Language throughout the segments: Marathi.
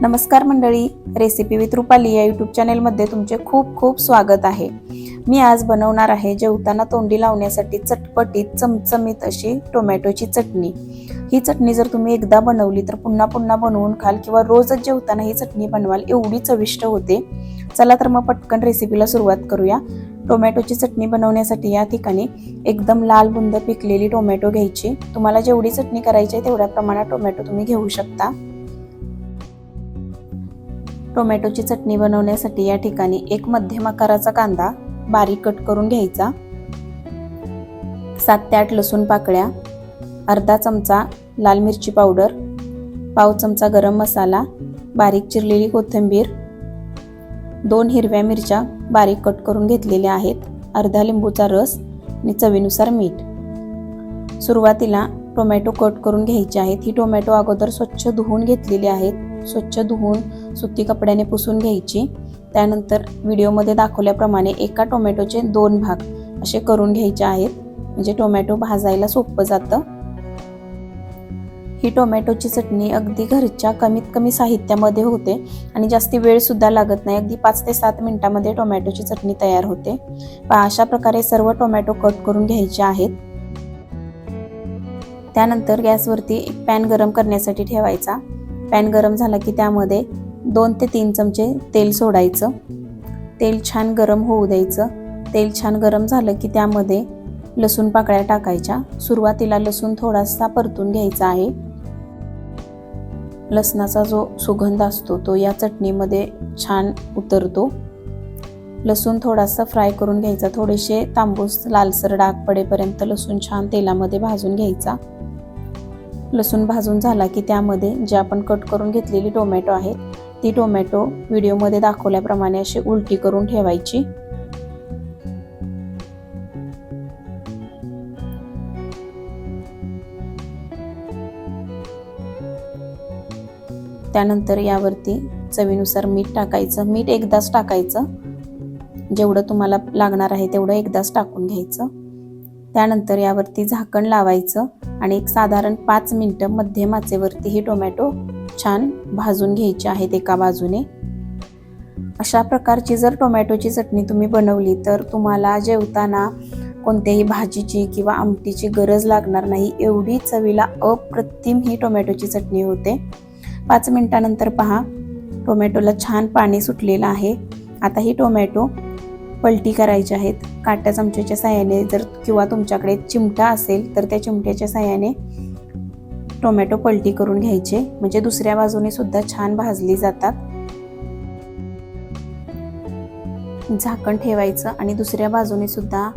नमस्कार मंडळी रेसिपी विथ रुपाली या यूट्यूब चॅनेलमध्ये तुमचे खूप खूप स्वागत आहे. मी आज बनवणार आहे जेवताना तोंडी लावण्यासाठी चटपटीत चमचमीत अशी टोमॅटोची चटणी. ही चटणी जर तुम्ही एकदा बनवली तर पुन्हा पुन्हा बनवून खाल किंवा रोजच जेवताना ही चटणी बनवाल एवढी चविष्ट होते. चला तर मग पटकन रेसिपीला सुरुवात करूया. टोमॅटोची चटणी बनवण्यासाठी या ठिकाणी एकदम लाल बुंद पिकलेली टोमॅटो घ्यायची. तुम्हाला जेवढी चटणी करायची आहे तेवढ्या प्रमाणात टोमॅटो तुम्ही घेऊ शकता. टोमॅटोची चटणी बनवण्यासाठी या ठिकाणी एक मध्यम आकाराचा कांदा बारीक कट करून घ्यायचा. सात ते आठ लसूण पाकळ्या अर्धा चमचा लाल मिरची पावडर पाव चमचा गरम मसाला बारीक चिरलेली कोथिंबीर दोन हिरव्या मिरच्या बारीक कट करून घेतलेल्या आहेत अर्धा लिंबूचा रस आणि चवीनुसार मीठ. सुरुवातीला टोमॅटो कट करून घ्यायचे आहेत. ही टोमॅटो अगोदर स्वच्छ धुवून घेतलेली आहेत. स्वच्छ धुवून सुती कपड्याने पुसून घ्यायची. त्यानंतर व्हिडिओमध्ये दाखवल्याप्रमाणे एका टोमॅटोचे दोन भाग असे करून घ्यायचे आहेत. म्हणजे टोमॅटो भाजायला सोपं जातं. ही टोमॅटोची चटणी अगदी घरच्या कमीत कमी साहित्यामध्ये होते आणि जास्ती वेळसुद्धा लागत नाही. अगदी पाच ते सात मिनिटामध्ये टोमॅटोची चटणी तयार होते. अशा प्रकारे सर्व टोमॅटो कट करून घ्यायचे आहेत. त्यानंतर गॅसवरती एक पॅन गरम करण्यासाठी ठेवायचा. पॅन गरम झाला की त्यामध्ये दोन ते तीन चमचे तेल सोडायचं. तेल छान गरम होऊ द्यायचं. तेल छान गरम झालं की त्यामध्ये लसूण पाकळ्या टाकायच्या. सुरुवातीला लसूण थोडासा परतून घ्यायचा आहे. लसणाचा जो सुगंध असतो तो या चटणीमध्ये छान उतरतो. लसूण थोडासा फ्राय करून घ्यायचा. थोडेसे तांबूस लालसर डाग पडेपर्यंत लसूण छान तेलामध्ये भाजून घ्यायचा. लसूण भाजून झाला की त्यामध्ये जे आपण कट करून घेतलेली टोमॅटो आहेत ती टोमॅटो व्हिडिओमध्ये दाखवल्याप्रमाणे अशी उलटी करून ठेवायची. त्यानंतर यावरती चवीनुसार मीठ टाकायचं. मीठ एकदाच टाकायचं. जेवढं तुम्हाला लागणार आहे तेवढं एकदाच टाकून घ्यायचं. त्यानंतर यावरती झाकण लावायचं आणि एक साधारण पाच मिनटं मध्यम आचेवरती हे टोमॅटो छान भाजून घ्यायचे आहेत एका बाजूने. अशा प्रकारची जर टोमॅटोची चटणी तुम्ही बनवली तर तुम्हाला जेवताना कोणत्याही भाजीची किंवा आमटीची गरज लागणार नाही. एवढी चवीला अप्रतिम ही टोमॅटोची चटणी होते. पाच मिनिटानंतर पहा टोमॅटोला छान पाणी सुटलेलं आहे. आता ही टोमॅटो पलटी करायची आहेत. काट्या चमच्याच्या साह्याने जर किंवा तुमच्याकडे चिमटा असेल तर त्या चिमट्याच्या साह्याने टोमॅटो पलटी करून घ्यायचे. म्हणजे दुसऱ्या बाजूने सुद्धा छान भाजली जातात. झाकण ठेवायचं आणि दुसऱ्या बाजूने सुद्धा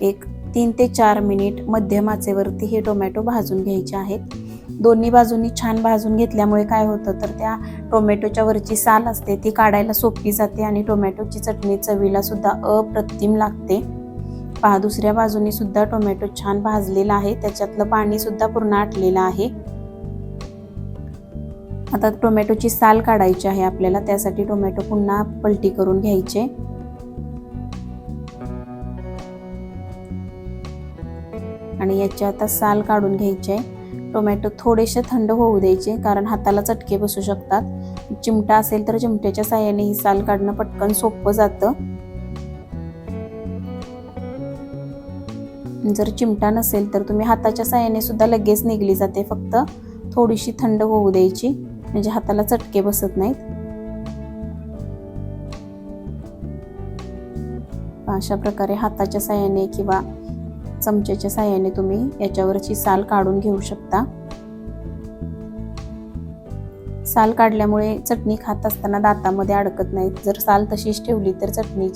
एक तीन ते चार मिनिट मध्यम आचेवरती हे टोमॅटो भाजून घ्यायचे आहेत. दोन्ही बाजूनी छान भाजून घेतल्यामुळे काय होतं तर त्या टोमॅटोच्या वरची साल असते ती काढायला सोपी जाते आणि टोमॅटोची चटणी चवीला सुद्धा अप्रतिम लागते. पहा दुसऱ्या बाजूने सुद्धा टोमॅटो छान भाजलेला आहे. त्याच्यातलं पाणी सुद्धा पूर्ण आटलेलं आहे. आता टोमॅटोची साल काढायची आहे आपल्याला त्यासाठी टोमॅटो पुन्हा पलटी करून घ्यायचे. आणि याची आता साल काढून घ्यायचे टोमॅटो थोडेसे थंड होऊ द्यायचे कारण हाताला चटके बसू शकतात. चिमटा असेल तर चिमट्याच्या साह्याने ही साल काढणं पटकन सोपं जातं. जर चिमटा नसेल तर तुम्ही हाताच्या साह्याने सुद्धा लगेच निघली जाते फक्त थोडीशी थंड होऊ द्यायची. म्हणजे हाताला चटके बसत नाहीत. अशा प्रकारे हाताच्या साह्याने किंवा चमच्याच्या साह्याने तुम्ही याच्यावरची साल काढून घेऊ शकता. साल काढल्यामुळे चटणी खात असताना दातामध्ये अडकत नाही जर साल तशीच ठेवली तर चटणी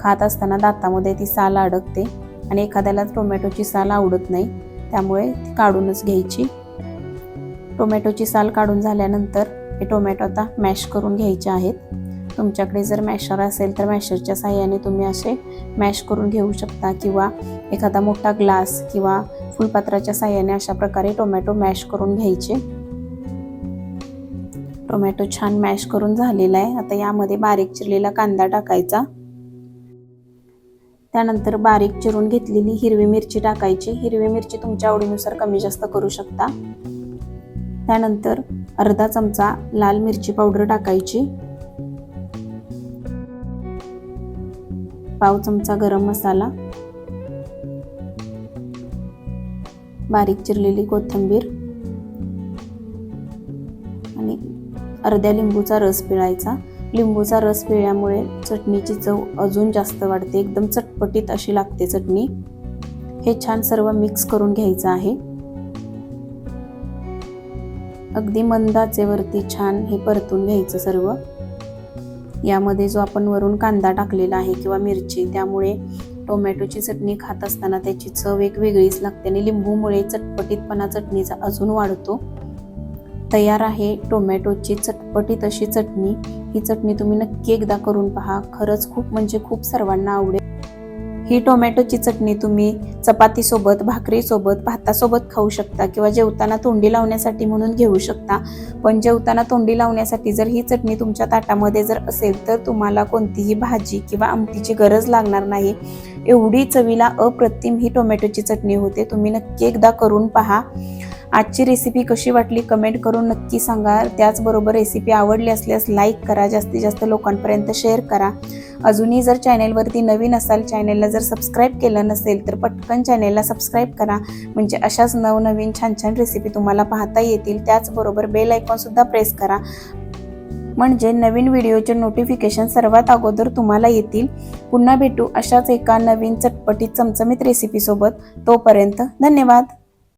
खात असताना दातामध्ये ती साल अडकते आणि एखाद्याला टोमॅटोची साल आवडत नाही त्यामुळे ती काढूनच घ्यायची. टोमॅटोची साल काढून झाल्यानंतर हे टोमॅटो आता मॅश करून घ्यायचे आहेत. तुमच्याकडे जर मॅशर असेल तर मॅशरच्या साह्याने तुम्ही असे मॅश करून घेऊ शकता किंवा एखादा मोठा ग्लास किंवा फुलपात्राच्या साह्याने अशा प्रकारे टोमॅटो मॅश करून घ्यायचे. टोमॅटो छान मॅश करून झालेला आहे. आता यामध्ये बारीक चिरलेला कांदा टाकायचा. त्यानंतर बारीक चिरून घेतलेली हिरवी मिरची टाकायची. हिरवी मिरची तुमच्या आवडीनुसार कमी जास्त करू शकता. त्यानंतर अर्धा चमचा लाल मिरची पावडर टाकायची. पाव चमचा गरम मसाला. बारीक चिरलेली कोथिंबीर. आणि अर्ध्या लिंबूचा रस पिळायचा. लिंबूचा रस पिळल्यामुळे चटणीची चव अजून जास्त वाढते. एकदम चटपटीत अशी लागते चटणी. हे छान सर्व मिक्स करून घ्यायचं आहे. अगदी मंदाचे वरती छान हे परतून घ्यायचं सर्व. यामध्ये जो आपण वरून कांदा टाकलेला आहे किंवा मिरची त्यामुळे टोमॅटोची चटणी खात असताना त्याची चव एक वेगळीच लागते आणि लिंबूमुळे चटपटीतपणा चटणीचा अजून वाढतो. तयार आहे टोमॅटोची चटपटीत अशी चटणी. ही चटणी तुम्ही नक्की एकदा करून पहा. खरंच खूप म्हणजे खूप सर्वांना आवडेल. ही टोमॅटोची चटणी तुम्ही चपातीसोबत भाकरीसोबत भातासोबत खाऊ शकता किंवा जेवताना तोंडी लावण्यासाठी म्हणून घेऊ शकता. पण जेवताना तोंडी लावण्यासाठी जर ही चटणी तुमच्या ताटामध्ये जर असेल तर तुम्हाला कोणतीही भाजी किंवा आमटीची गरज लागणार नाही. एवढी चवीला अप्रतिम ही टोमॅटोची चटणी होते. तुम्ही नक्की एकदा करून पहा. आजची रेसिपी कशी वाटली कमेंट करून नक्की सांगा. त्याचबरोबर रेसिपी आवडली असल्यास लाईक करा. जास्तीत जास्त लोकांपर्यंत शेअर करा. अजूनही जर चॅनेलवरती नवीन असाल चॅनेलला जर सबस्क्राईब केलं नसेल तर पटकन चॅनेलला सबस्क्राईब करा. म्हणजे अशाच नवनवीन छान छान रेसिपी तुम्हाला पाहता येतील. त्याचबरोबर बेल आयकॉनसुद्धा प्रेस करा. म्हणजे नवीन व्हिडिओचे नोटिफिकेशन सर्वात अगोदर तुम्हाला येतील. पुन्हा भेटू अशाच एका नवीन चटपटीत चमचमीत रेसिपीसोबत तोपर्यंत धन्यवाद.